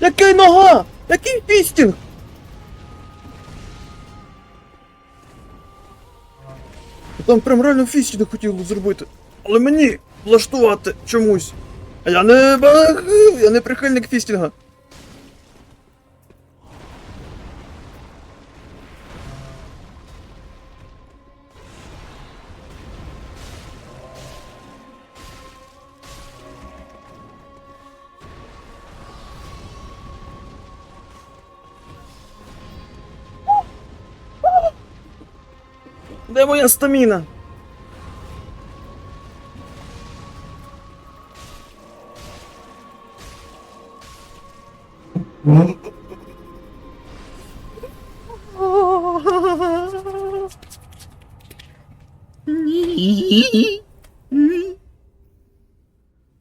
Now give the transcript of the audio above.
Який нога? Який фістінг? Там прям реально фістінг хотів зробити. Але мені влаштувати чомусь. А я не я не прихильник фістінга. Де моя стаміна? Ні.